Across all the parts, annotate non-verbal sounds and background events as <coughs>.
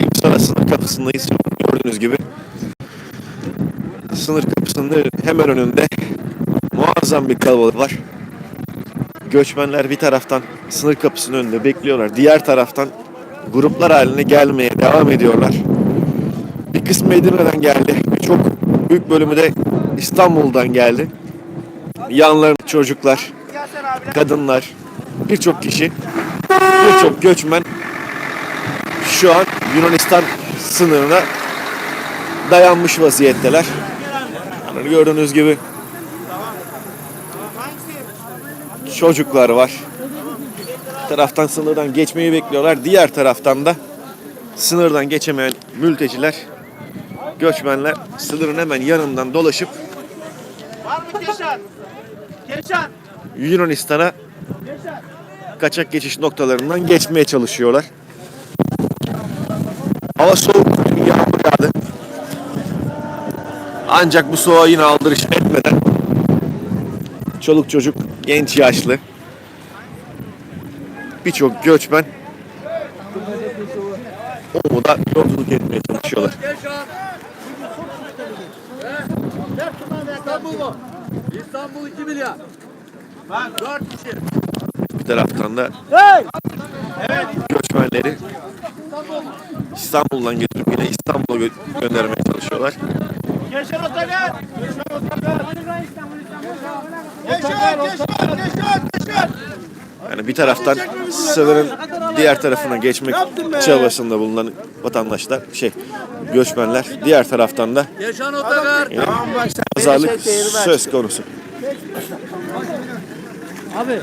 İpsala sınır kapısındayız. Gördüğünüz gibi. Sınır kapısının hemen önünde muazzam bir kalabalık var. Göçmenler bir taraftan sınır kapısının önünde bekliyorlar. Diğer taraftan gruplar haline gelmeye devam ediyorlar. Bir kısmı Edirne'den geldi. Çok büyük bölümü de İstanbul'dan geldi. Yanlarında çocuklar, kadınlar, birçok kişi, birçok göçmen şu an Yunanistan sınırına dayanmış vaziyetteler. Yani gördüğünüz gibi çocuklar var. Bir taraftan sınırdan geçmeyi bekliyorlar. Diğer taraftan da sınırdan geçemeyen mülteciler, göçmenler sınırın hemen yanından dolaşıp. Yunanistan'a kaçak geçiş noktalarından geçmeye çalışıyorlar. Hava soğuk, yağmur yağdı. Ancak bu soğuğa yine aldırış etmeden çoluk çocuk, genç yaşlı birçok göçmen umuda yolculuk etmeye çalışıyorlar. İstanbul mu? İstanbul 2 milyar. Bak 4 kişi. Bir taraftan da göçmenleri İstanbul'dan getirip yine İstanbul'a gö- göndermeye çalışıyorlar. Keşan otogar. Keşan otogar. Keşan, Keşan, Keşan, Keşan. Yani bir taraftan sınırın diğer tarafına geçmek çabasında bulunan vatandaşlar, şey göçmenler, diğer taraftan da yine pazarlık söz konusu. Abi.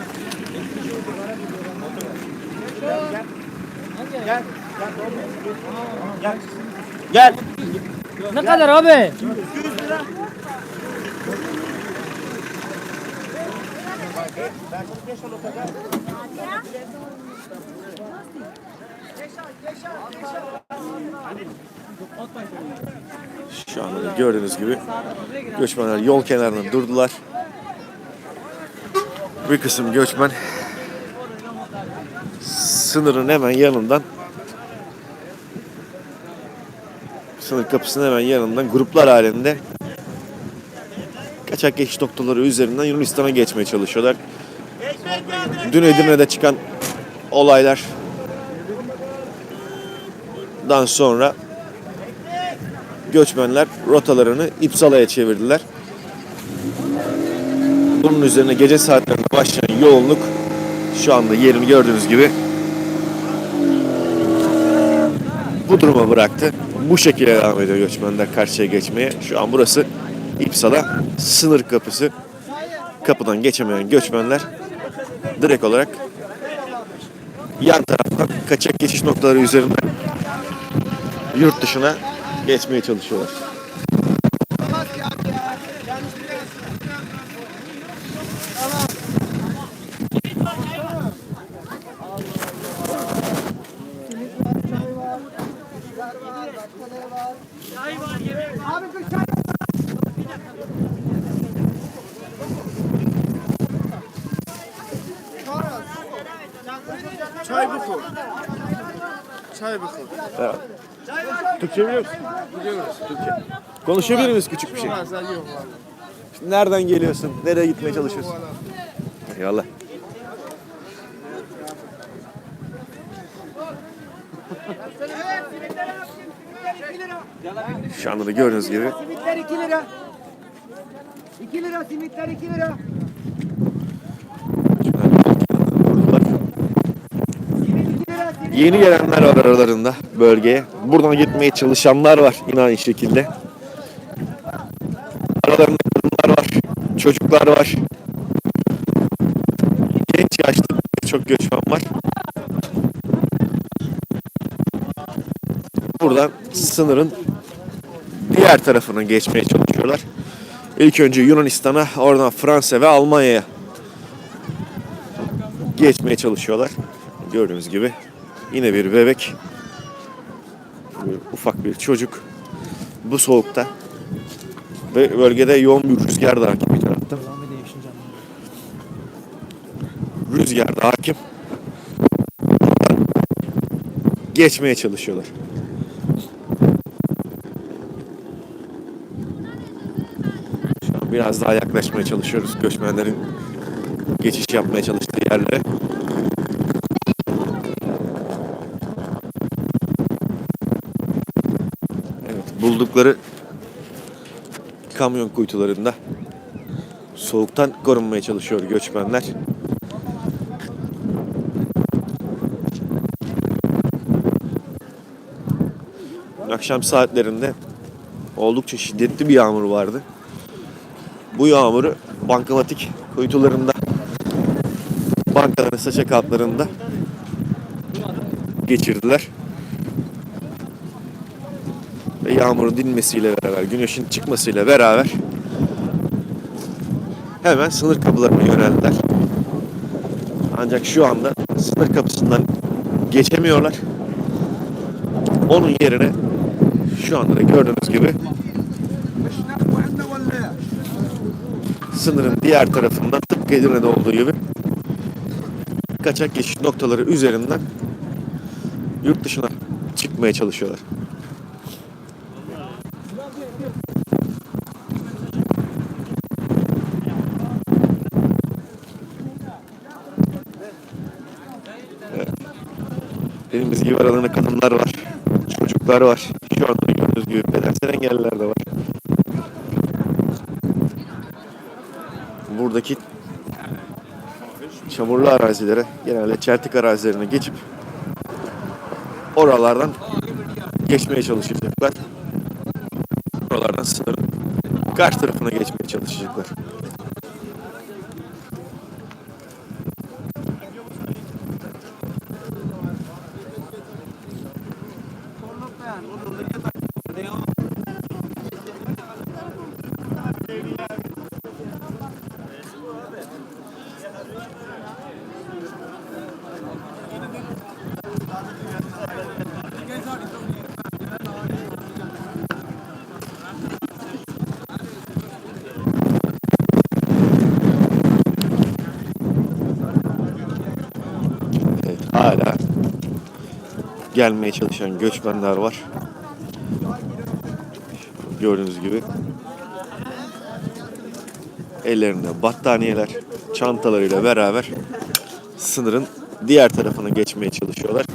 Gel. Ne kadar abi? Şu anda da gördüğünüz gibi göçmenler yol kenarında durdular. Bir kısım göçmen sınırın hemen yanından sınır kapısının hemen yanından gruplar halinde kaçak geçiş noktaları üzerinden Yunanistan'a geçmeye çalışıyorlar. Dün Edirne'de çıkan olaylar dan sonra göçmenler rotalarını İpsala'ya çevirdiler. Bunun üzerine gece saatlerinde başlayan yoğunluk şu anda yerini gördüğünüz gibi bu duruma bıraktı. Bu şekilde devam ediyor göçmenler karşıya geçmeye. Şu an burası İpsala sınır kapısı. Kapıdan geçemeyen göçmenler direkt olarak yan taraftan kaçak geçiş noktaları üzerinden yurt dışına geçmeye çalışıyorlar. Çay buku. Çay buku. Evet. Türkçe biliyor musun? Biliyoruz. Türkçe. Konuşabilir miyiz küçük bir şey? Yok. Nereden geliyorsun? Nereye gitmeye çalışıyorsun? Eyvallah. Şu anda da gördüğünüz gibi Simitler 2 lira. 2 lira simitler 2 lira. Yeni gelenler var aralarında bölgeye. Buradan gitmeye çalışanlar var yine aynı şekilde. Aralarında kadınlar var, çocuklar var. Genç yaşlı çok göçmen var. Buradan sınırın diğer tarafına geçmeye çalışıyorlar. İlk önce Yunanistan'a, oradan Fransa ve Almanya'ya geçmeye çalışıyorlar. Gördüğünüz gibi yine bir bebek, bir ufak bir çocuk bu soğukta ve bölgede yoğun bir rüzgar da hakim bir tarafta. Rüzgar da hakim. geçmeye çalışıyorlar. Şu an biraz daha yaklaşmaya çalışıyoruz göçmenlerin geçiş yapmaya çalıştığı yerlere. Evet, buldukları kamyon kuytularında soğuktan korunmaya çalışıyor göçmenler. Akşam saatlerinde oldukça şiddetli bir yağmur vardı. Bu yağmuru bankamatik kuytularında, bankaların saçak altlarında geçirdiler. Ve yağmurun dinmesiyle beraber, güneşin çıkmasıyla beraber hemen sınır kapılarına yöneldiler. Ancak şu anda sınır kapısından geçemiyorlar. Onun yerine şu anda da gördüğünüz gibi sınırın diğer tarafından tıpkı Edirne'de olduğu gibi kaçak geçiş noktaları üzerinden yurt dışına çıkmaya çalışıyorlar. Evet. Dediğimiz gibi aralarında kadınlar var, çocuklar var. Şu anda gördüğünüz gibi bedensel engelliler de var. Buradaki çamurlu arazilere, genelde çeltik arazilerine geçip oralardan geçmeye çalışacaklar. Oralardan sınırın karşı tarafına geçmeye çalışacaklar. Evet, hala gelmeye çalışan göçmenler var. Gördüğünüz gibi ellerinde battaniyeler, çantalarıyla beraber sınırın diğer tarafına geçmeye çalışıyorlar.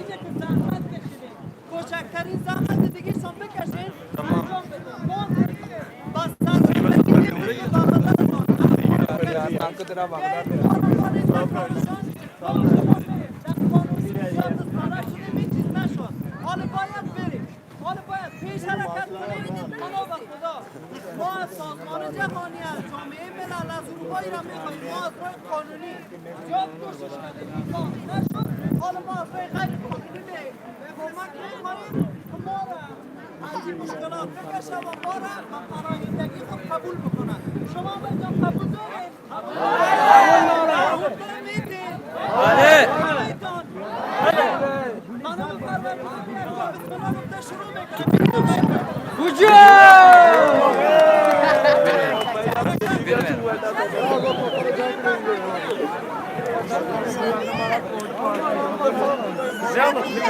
اینجا که زحمت کشیدیم. کوچکترین زحمت دیگه شما بکشین انجام بدیم ما بس حالا باید بریم حالا باید پیش حرکت کنیم خدا به خدا ما از سازمان جهانی از جامعه ملل از اروپایی را می‌خواهیم ما از راه قانونی زیاد کوشش کردیم اینا نشد حالا ما از راه غیر این مشکلات بکشه و ما را به پناهندگی خود قبول بکنن شما به اینجا قبول دارید؟ قبول قبول دارید میدید؟ بله خانم پروردگار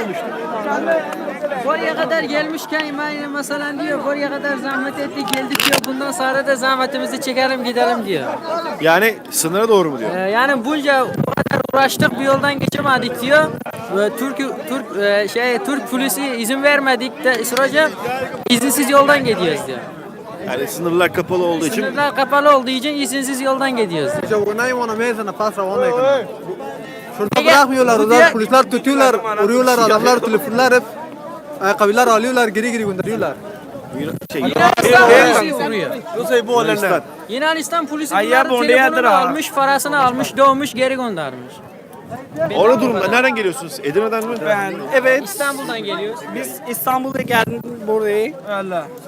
بسم الله Oraya kadar gelmişken mesela diyor oraya kadar zahmet ettik geldik diyor bundan sonra da zahmetimizi çekerim giderim diyor. Yani sınıra doğru mu diyor? Ee, yani bunca o kadar uğraştık bir yoldan geçemedik diyor. Ve Türk Türk e, şey Türk polisi izin vermedik de sürece izinsiz yoldan gidiyoruz diyor. Yani sınırlar kapalı olduğu için. Sınırlar kapalı olduğu için izinsiz yoldan gidiyoruz. diyor. Şurada Ege, bırakmıyorlar. diğer- polisler tutuyorlar, vuruyorlar adamlar, telefonlar hep ayakkabılar alıyorlar, geri geri gönderiyorlar. şey, Yunanistan polisi bunların telefonunu almış, parasını almış, dövmüş, geri göndermiş. Orada durumda. Nereden geliyorsunuz? Edirne'den mi? Ben, evet. İstanbul'dan geliyoruz. Biz İstanbul'a geldik buraya.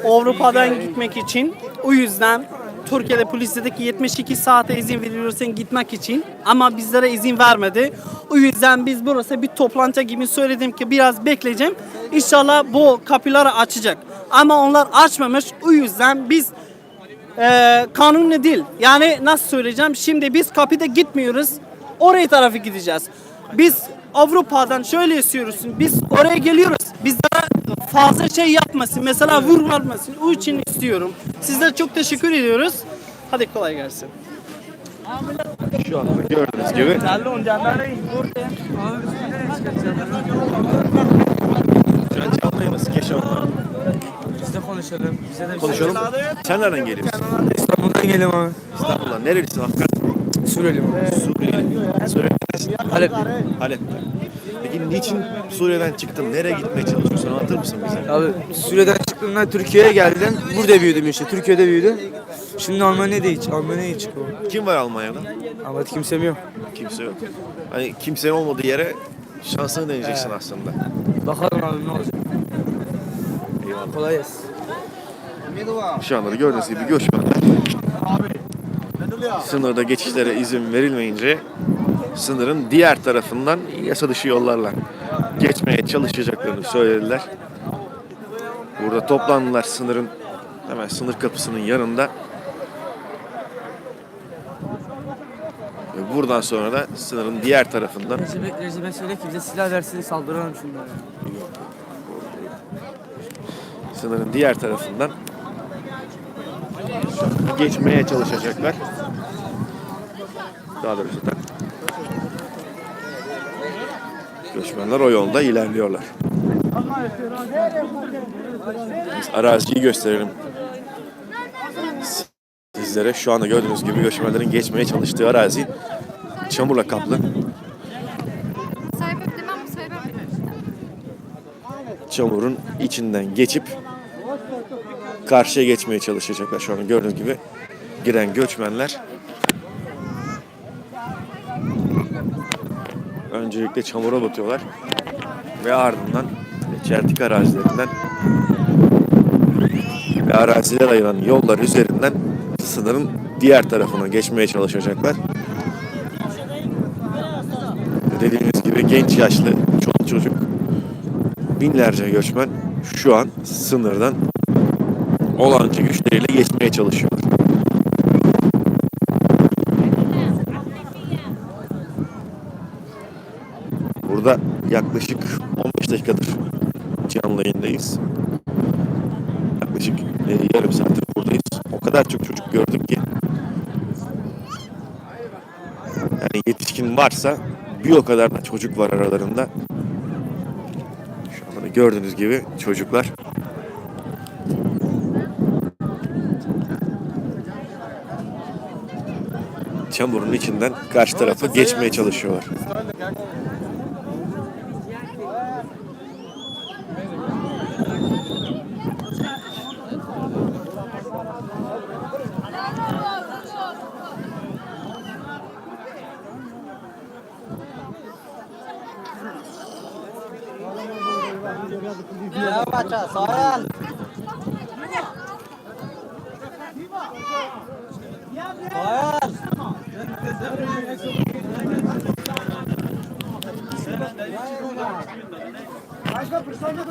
Avrupa'dan gitmek için. O yüzden Türkiye'de polis dedi ki 72 saate izin veriyorsun gitmek için. Ama bizlere izin vermedi. O yüzden biz burası bir toplantı gibi söyledim ki biraz bekleyeceğim. İnşallah bu kapıları açacak. Ama onlar açmamış. O yüzden biz e, kanunlu değil. Yani nasıl söyleyeceğim? Şimdi biz kapıda gitmiyoruz. Oraya tarafı gideceğiz. Biz Avrupa'dan şöyle istiyoruz. Biz oraya geliyoruz. Bizlere fazla şey yapmasın. Mesela vurmasın. O için istiyorum. Sizlere çok teşekkür ediyoruz. Hadi kolay gelsin. Şu anda gördüğünüz gibi. Biz de konuşalım. Bize de Konuşalım. Sen nereden geliyorsun? İstanbul'dan geliyorum abi. İstanbul'dan. Nerelisin Afgan? Suriyeliyim abi. Suriyeli. Suriyeli. Halep. Halep'te. Peki niçin Suriye'den çıktın? Nereye gitmeye çalışıyorsun? Anlatır mısın bize? Abi Suriye'den çıktığımda Türkiye'ye geldim. Burada büyüdüm işte. Türkiye'de büyüdüm. Şimdi Almanya'da hiç. Almanya'ya hiç. Kim var Almanya'da? Ama kimsem yok. Kimse yok. Hani kimsenin olmadığı yere şansını deneyeceksin aslında. Bakalım abi ne olacak. Eyvallah. Kolay gelsin. Şu anda da gördüğünüz gibi göçmenler sınırda geçişlere izin verilmeyince sınırın diğer tarafından yasa dışı yollarla geçmeye çalışacaklarını söylediler. Burada toplandılar sınırın hemen sınır kapısının yanında. Ve buradan sonra da sınırın diğer tarafından Recep, Recep'e söyle ki bize silah versin saldıralım şunlara. sınırın diğer tarafından geçmeye çalışacaklar. Daha doğrusu da göçmenler o yolda ilerliyorlar. Biz araziyi gösterelim. Sizlere şu anda gördüğünüz gibi göçmenlerin geçmeye çalıştığı arazi çamurla kaplı. Çamurun içinden geçip karşıya geçmeye çalışacaklar şu an gördüğünüz gibi giren göçmenler öncelikle çamura batıyorlar ve ardından çeltik arazilerinden ve araziler ayıran yollar üzerinden sınırın diğer tarafına geçmeye çalışacaklar. Dediğimiz gibi genç yaşlı çoluk çocuk binlerce göçmen şu an sınırdan olağanca güçleriyle geçmeye çalışıyorlar. Burada yaklaşık 15 dakikadır canlı yayındayız. Yaklaşık e, yarım saattir buradayız. O kadar çok çocuk gördük ki yani yetişkin varsa bir o kadar da çocuk var aralarında. Şu anda da gördüğünüz gibi çocuklar çamurun içinden karşı tarafa geçmeye çalışıyorlar. paça Soyal. Soyal. Başka bir saniye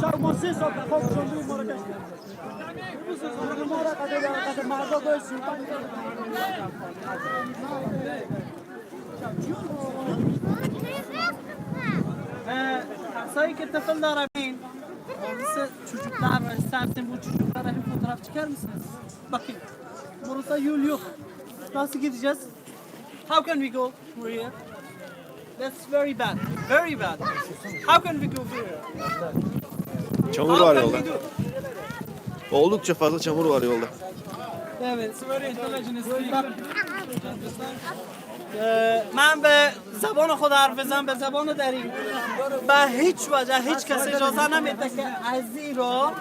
Şarkı masaya saplar. Kalk, şarkı maraka. Bu sözler. Sayın Kirtefil Arabeyn, siz çocuklar var, istersen bu çocuklara bir fotoğraf çıkar mısınız? Bakın, burada yol yok. Nasıl gideceğiz? How can we go Maria? That's very bad, very bad. How can we go here? Çamur var yolda. Oldukça fazla çamur var yolda. من به زبان خود حرف بزنم به زبان دری به هیچ وجه هیچ کس اجازه نمیده که از رو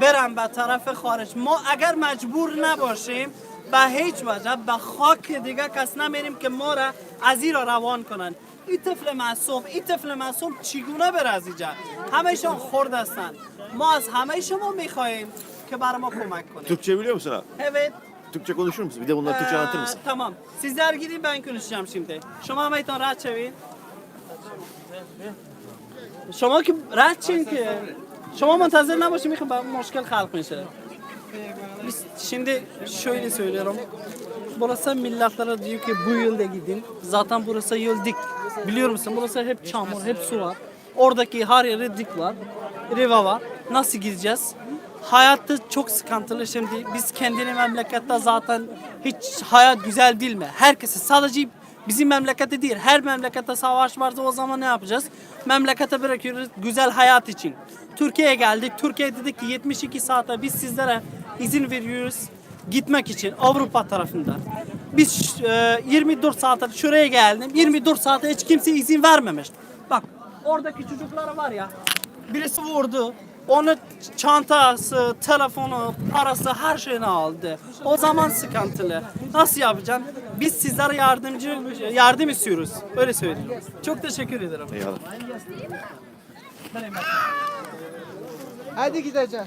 برم به طرف خارج ما اگر مجبور نباشیم به هیچ وجه به خاک دیگه کس نمیریم که ما را از را روان کنن این طفل معصوم این طفل معصوم چگونه بره از اینجا همهشان خرد هستن ما از همه شما می‌خواهیم kibarıma kılmak konuyu. Türkçe biliyor musun abi? Evet. Türkçe konuşur musun? Bir de bunları Türkçe ee, anlatır mısın? Tamam. Sizler gidin ben konuşacağım şimdi. Şoma meytan rahat çevin. Şoma ki rahat çevin ki. Şoma mantazır ne başım yıkın ben muşkil halk mesela. Biz şimdi şöyle söylüyorum. Burası milletlere diyor ki bu yılda gidin. Zaten burası yıl dik. Biliyor musun? Burası hep çamur, hep su var. Oradaki her yere dik var. Riva var. Nasıl gideceğiz? Hayatta çok sıkıntılı şimdi. Biz kendini memlekette zaten hiç hayat güzel değil mi? Herkesi sadece bizim memlekette değil. Her memlekette savaş varsa o zaman ne yapacağız? Memlekete bırakıyoruz güzel hayat için. Türkiye'ye geldik. Türkiye dedik ki 72 saate biz sizlere izin veriyoruz gitmek için Avrupa tarafından. Biz e, 24 saate şuraya geldim. 24 saate hiç kimse izin vermemiş. Bak oradaki çocuklar var ya birisi vurdu. Onu çantası, telefonu, parası her şeyini aldı. O zaman sıkıntılı. Nasıl yapacaksın? Biz sizlere yardımcı yardım istiyoruz. Öyle söyleyeyim. Çok teşekkür ederim. Eyvallah. Hadi gideceğiz.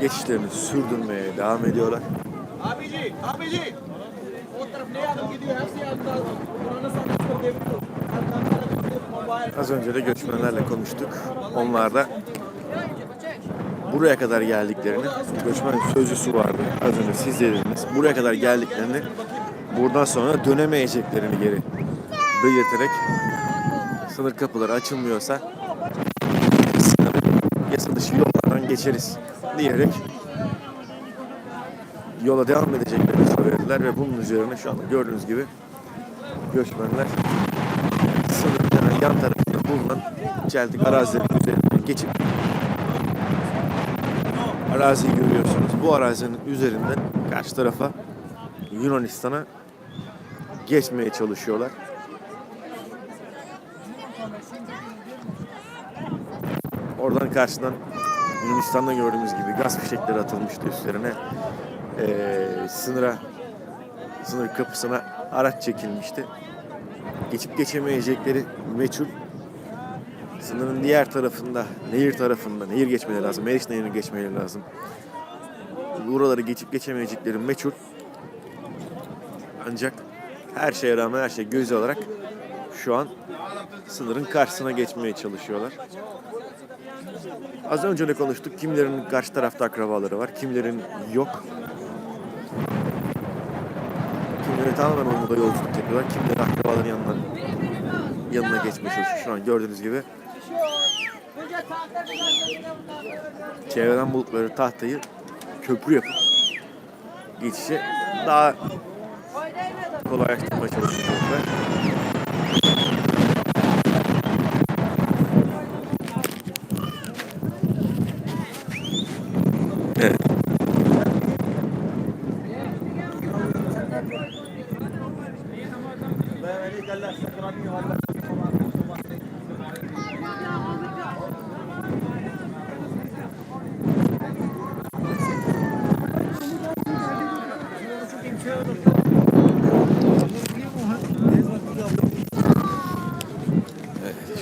geçişlerini sürdürmeye devam ediyorlar. Abici, abici. O taraf ne yardım gidiyor? Hepsi. Buranın çıkıyor. Az önce de göçmenlerle konuştuk. Onlar da buraya kadar geldiklerini, göçmen sözcüsü vardı. Az önce siz de dediniz. Buraya kadar geldiklerini, buradan sonra dönemeyeceklerini geri belirterek sınır kapıları açılmıyorsa sınırı yasa dışı yollardan geçeriz diyerek yola devam edeceklerini söylediler ve bunun üzerine şu anda gördüğünüz gibi göçmenler sınırın yan tarafında bulunan çeltik arazilerin üzerinden geçip araziyi görüyorsunuz. Bu arazinin üzerinden karşı tarafa Yunanistan'a geçmeye çalışıyorlar. Oradan karşıdan Yunanistan'da gördüğümüz gibi gaz fişekleri atılmıştı üstlerine. Ee, sınıra sınır kapısına araç çekilmişti. geçip geçemeyecekleri meçhul. Sınırın diğer tarafında, nehir tarafında, nehir geçmeleri lazım. Meriç Nehri'ni geçmeleri lazım. Buraları geçip geçemeyecekleri meçhul. Ancak her şeye rağmen her şey göze alarak şu an sınırın karşısına geçmeye çalışıyorlar. Az önce de konuştuk. Kimilerin karşı tarafta akrabaları var, kimilerin yok. Kimileri tamamen Umuda yolculuk yapıyorlar, kimileri akrabaların yanına yanına çalışıyor. Şu an gördüğünüz gibi çevreden buldukları tahtayı köprü yapıp geçişi daha kolaylaştırmaya çalışıyorlar.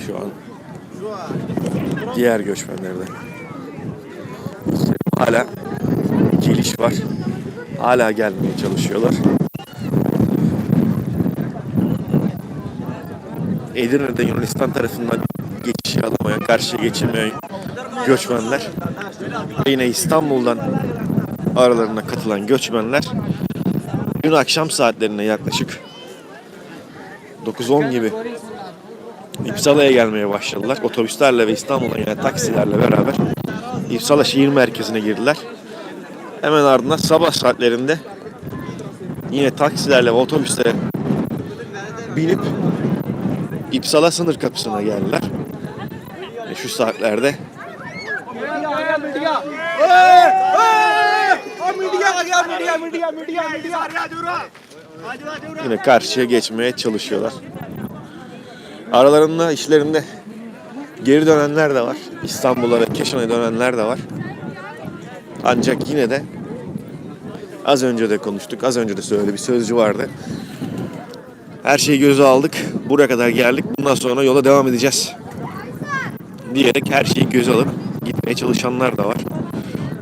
Şu an diğer göçmenlerde hala geliş var. Hala gelmeye çalışıyorlar. Edirne'de Yunanistan tarafından geçişi alamayan, karşıya geçilmeyen göçmenler yine İstanbul'dan aralarına katılan göçmenler dün akşam saatlerine yaklaşık 9-10 gibi İpsala'ya gelmeye başladılar. Otobüslerle ve İstanbul'a yani taksilerle beraber İpsala şehir merkezine girdiler. Hemen ardından sabah saatlerinde yine taksilerle ve otobüslere binip İpsala sınır kapısına geldiler. Ve şu saatlerde yine karşıya geçmeye çalışıyorlar. Aralarında işlerinde geri dönenler de var. İstanbul'a ve Keşan'a dönenler de var. Ancak yine de az önce de konuştuk. Az önce de söyle bir sözcü vardı. Her şeyi göze aldık. Buraya kadar geldik. Bundan sonra yola devam edeceğiz. Diyerek her şeyi göze alıp gitmeye çalışanlar da var.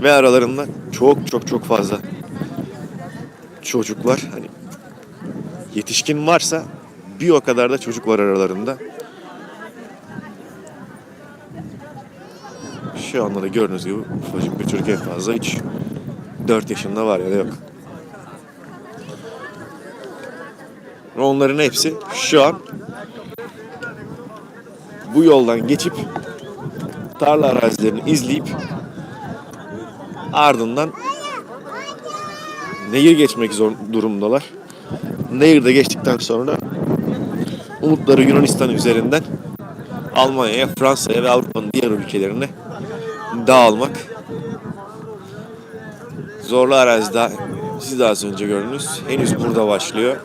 Ve aralarında çok çok çok fazla çocuk var. Hani yetişkin varsa bir o kadar da çocuk var aralarında. Şu anda da gördüğünüz gibi ufacık bir çocuk en fazla hiç 4 yaşında var ya da yok. Ve onların hepsi şu an bu yoldan geçip tarla arazilerini izleyip ardından nehir geçmek zor durumdalar. Nehirde geçtikten sonra umutları Yunanistan üzerinden Almanya'ya, Fransa'ya ve Avrupa'nın diğer ülkelerine dağılmak. Zorlu arazide siz de az önce gördünüz. Henüz burada başlıyor.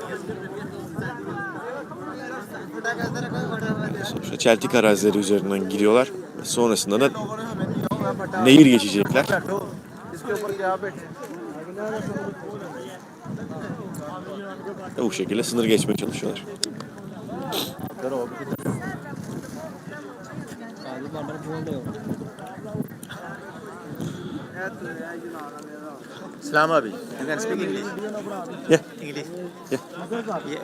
Çeltik arazileri üzerinden giriyorlar. Sonrasında da nehir geçecekler. Ve bu şekilde sınır geçmeye çalışıyorlar. Islam Abi. You can speak English. Yeah. English. Yeah.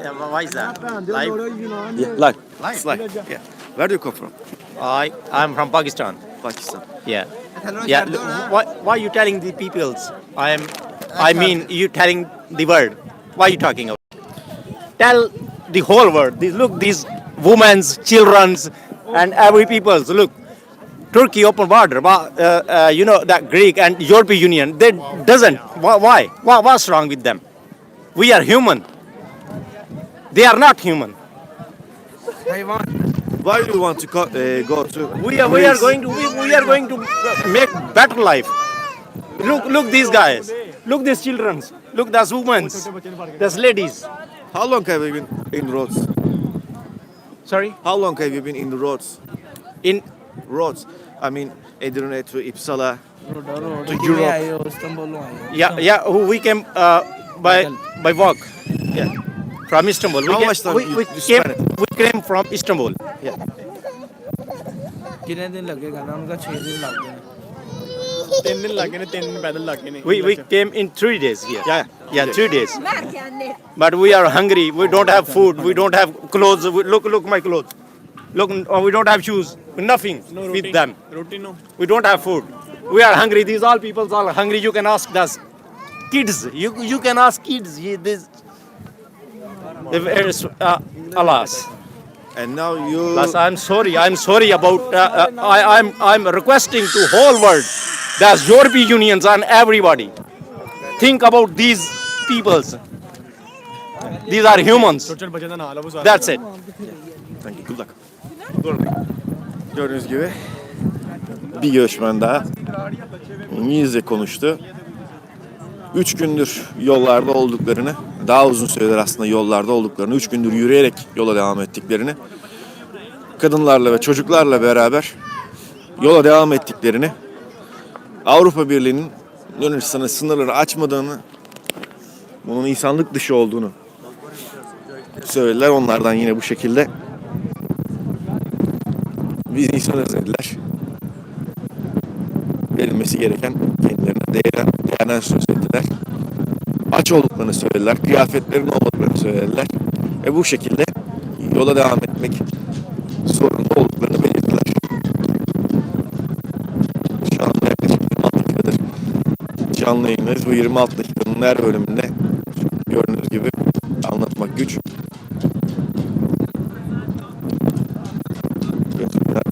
Yeah, why is that? Live. Yeah, live. It's live. Yeah. Where do you come from? I I'm from Pakistan. Pakistan. Yeah. Yeah. look, Why why you telling the peoples? I am. I mean you telling the world. Why you talking about? Tell the whole world. These look these women's, children's, and every peoples. Look. Turkey open border, but uh, uh, you know that Greek and European Union they doesn't. Why? Why? Wha- What's wrong with them? We are human. They are not human. Why do you want to go, uh, go to We are, we are going to we, we are going to make better life. Look look these guys. Look these children. Look those women. Those ladies. How long have you been in roads? Sorry. How long have you been in the roads? In Roads. I mean, Edirne to Uppsala to Europe. yeah yeah we came uh, by by walk. Yeah from Istanbul. We How came, much we, we came we came from Istanbul. Yeah. We we came in three days here. Yeah. Yeah, three days. But we are hungry. We don't have food. We don't have clothes. We- look look my clothes. Look, uh, we don't have shoes. Nothing No with them. We don't have food. We are hungry. These all people are hungry. You can ask us. Kids, you you can ask kids. These It's, uh, alas. And now you. Alas, I'm sorry. I'm sorry about. Uh, uh, I, I'm I'm requesting to whole world, that's European unions and everybody, think about these peoples. These are humans. That's it. Thank you. Good luck. Gördüğünüz gibi bir göçmen daha İngilizce konuştu. Üç gündür yollarda olduklarını, daha uzun süredir aslında yollarda olduklarını, üç gündür yürüyerek yola devam ettiklerini, kadınlarla ve çocuklarla beraber yola devam ettiklerini, Avrupa Birliği'nin Yunanistan'a sınırları açmadığını, bunun insanlık dışı olduğunu söylediler. Onlardan yine bu şekilde biz insanız dediler. Verilmesi gereken kendilerine değerden ettiler. Aç olduklarını söylediler. Kıyafetlerin olmadığını söylediler. Ve bu şekilde yola devam etmek zorunda olduklarını belirttiler. Şu anda yaklaşık 26 dakikadır canlı yayındayız. Bu 26 dakikanın her bölümünde gördüğünüz gibi anlatmak güç.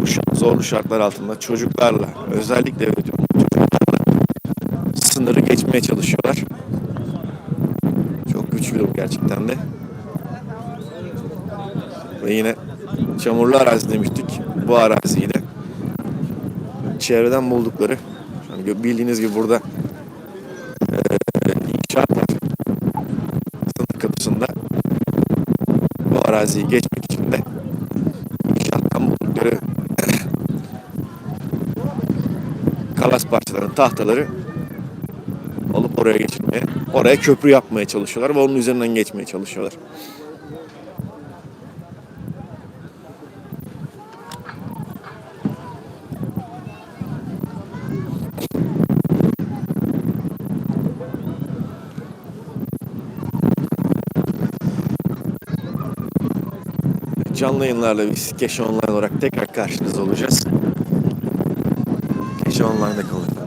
Bu zorlu şartlar altında çocuklarla özellikle çocuklarla sınırı geçmeye çalışıyorlar. Çok güç bir durum gerçekten de. Ve yine çamurlu arazi demiştik. Bu araziyi de çevreden buldukları yani bildiğiniz gibi burada eee inşaat var. Sınır kapısında bu araziyi geçmek için de inşaattan buldukları <coughs> kalas parçalarının tahtaları alıp oraya geçirmeye, oraya köprü yapmaya çalışıyorlar ve onun üzerinden geçmeye çalışıyorlar. Canlı yayınlarla Keşe Online olarak tekrar karşınızda olacağız. Keşe Online'da kalın.